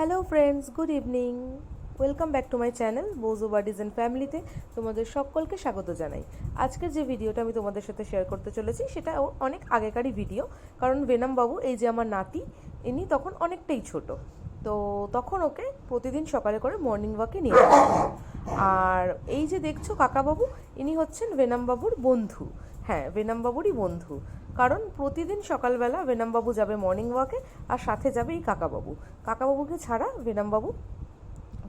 Hello friends good evening welcome back to my channel বোজো buddies and ফ্যামিলিতে তোমাদের সকলকে স্বাগত জানাই। আজকের যে ভিডিওটা আমি তোমাদের সাথে শেয়ার করতে চলেছি, সেটা অনেক আগেকারই ভিডিও কারণ বেনাম বাবু, এই যে আমার নাতি, ইনি তখন অনেকটাই ছোট। তো তখন ওকে প্রতিদিন সকালে করে মর্নিং ওয়াকে নিয়ে। আর এই যে দেখছ কাকাবাবু, ইনি হচ্ছেন বেনাম বাবুর বন্ধু। হ্যাঁ বেনাম বাবুরই বন্ধু। কারণ প্রতিদিন সকালবেলা বেনামবাবু যাবে মর্নিং ওয়াকে আর সাথে যাবে এই কাকাবাবু। কাকাবাবুকে ছাড়া বেনামবাবু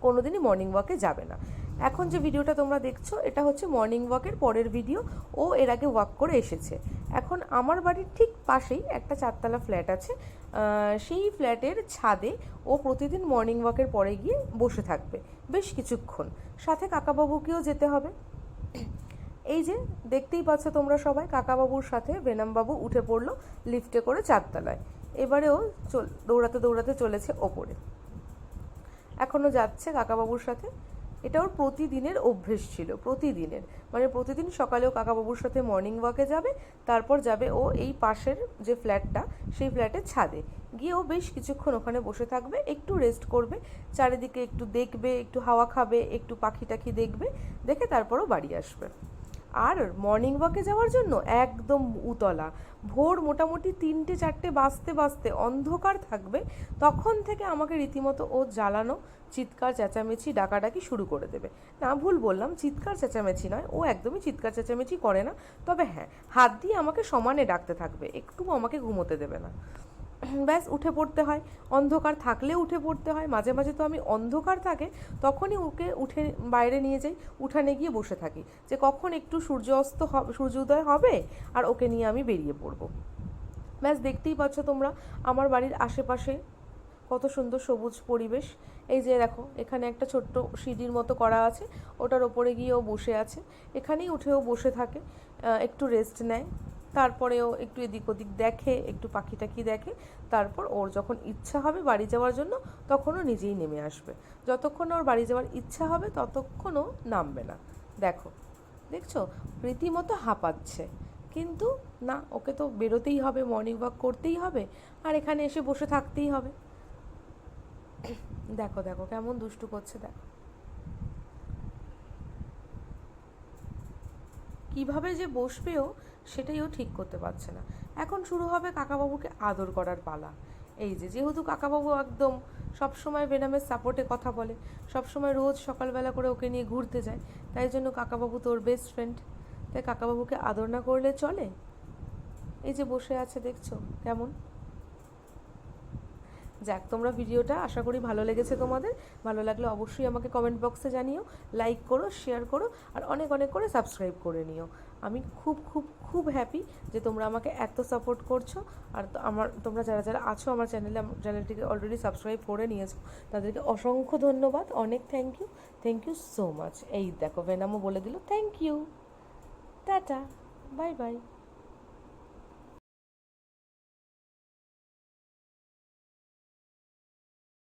কোনোদিনই মর্নিং ওয়াকে যাবে না। এখন যে ভিডিওটা তোমরা দেখছ, এটা হচ্ছে মর্নিং ওয়াকের পরের ভিডিও। ও এর আগে ওয়াক করে এসেছে। এখন আমার বাড়ির ঠিক পাশেই একটা চারতলা ফ্ল্যাট আছে। সেই ফ্ল্যাটের ছাদে ও প্রতিদিন মর্নিং ওয়াকের পরে গিয়ে বসে থাকবে বেশ কিছুক্ষণ। সাথে কাকাবাবুকেও যেতে হবে। এই যে দেখতেই পাচ্ছ তোমরা সবাই, কাকাবাবুর সাথে বেনামবাবু উঠে পড়ল লিফটে করে চারতলায়। এবারেও চল, দৌড়াতে দৌড়াতে চলেছে ওপরে। এখনও যাচ্ছে কাকাবাবুর সাথে। এটা ওর প্রতিদিনের অভ্যেস ছিল, প্রতিদিনের। মানে প্রতিদিন সকালেও কাকাবাবুর সাথে মর্নিং ওয়াকে যাবে, তারপর যাবে ও এই পাশের যে ফ্ল্যাটটা, সেই ফ্ল্যাটের ছাদে। গিয়ে ও বেশ কিছুক্ষণ ওখানে বসে থাকবে, একটু রেস্ট করবে, চারিদিকে একটু দেখবে, একটু হাওয়া খাবে, একটু পাখি টাখি দেখবে, দেখে তারপরও বাড়ি আসবে। আর মর্নিং ওয়াকে যাওয়ার জন্য একদম উতলা। ভোর মোটামুটি তিনটে, চারটে বাজতে বাজতে অন্ধকার থাকবে, তখন থেকে আমাকে রীতিমতো ও জ্বালানো চিৎকার, চেঁচামেচি, ডাকাডাকি শুরু করে দেবে। না ভুল বললাম, চিৎকার, চেঁচামেচি নয়, ও একদমই চিৎকার, চেঁচামেচি করে না। তবে হ্যাঁ হাত দিয়ে আমাকে সমানে ডাকতে থাকবে একটু আমাকে ঘুমোতে দেবে না। ব্যাস উঠে পড়তে হয়, অন্ধকার থাকলে উঠে পড়তে হয়, মাঝে মাঝে তো আমি অন্ধকার থাকে, তখনই ওকে উঠে বাইরে নিয়ে যাই, উঠানে গিয়ে বসে থাকি, যে কখন একটু সূর্য অস্ত সূর্যোদয় হবে আর ওকে নিয়ে আমি বেরিয়ে পড়ব। ব্যাস দেখতেই পাচ্ছ তোমরা, আমার বাড়ির আশেপাশে কত সুন্দর সবুজ পরিবেশ, এই যে দেখো, এখানে একটা ছোট্ট সিঁড়ির মতো করা আছে, ওটার ওপরে গিয়ে ও বসে আছে, এখানেই উঠে ও বসে থাকে একটু রেস্ট নেয়। তারপরেও একটু এদিক ওদিক দেখে, একটু পাখি টাখি দেখে, তারপর ওর যখন ইচ্ছা হবে বাড়ি যাওয়ার জন্য, তখন ও নিজেই নেমে আসবে। যতক্ষণ ওর বাড়ি যাওয়ার ইচ্ছা হবে, ততক্ষণ ও নামবে না। দেখো, দেখছ? রীতিমতো হাঁপাচ্ছে। কিন্তু না, ওকে তো বেরোতেই হবে মর্নিং ওয়াক করতেই হবে, আর এখানে এসে বসে থাকতেই হবে। দেখো দেখো, কেমন দুষ্টু করছে, দেখো। কীভাবে যে বসবেও সেটাই ও ঠিক করতে পারছে না। এখন শুরু হবে কাকাবাবুকে আদর করার পালা। এই যে, যেহেতু কাকাবাবু একদম সবসময় বেনামের সাপোর্টে কথা বলে, সবসময় রোজ সকালবেলা করে ওকে নিয়ে ঘুরতে যায়, তাই জন্য কাকাবাবু তোর বেস্ট ফ্রেন্ড তাই কাকাবাবুকে আদর না করলে চলে? এই যে বসে আছে, দেখছ? কেমন? যাক, তোমরা ভিডিওটা আশা করি ভালো লেগেছে তোমাদের। ভালো লাগলে অবশ্যই আমাকে কমেন্ট বক্সে জানিও লাইক করো শেয়ার করো, আর অনেক অনেক করে সাবস্ক্রাইব করে নিও। আমি খুব খুব খুব হ্যাপি যে তোমরা আমাকে এত সাপোর্ট করছ, আর আমার, তোমরা যারা যারা আছো আমার চ্যানেলে চ্যানেলটিকে অলরেডি সাবস্ক্রাইব করে নিয়েছো, তাদেরকে অসংখ্য ধন্যবাদ, অনেক thank you thank you so much এই দেখো ভেনামও বলে দিল thank you tata bye bye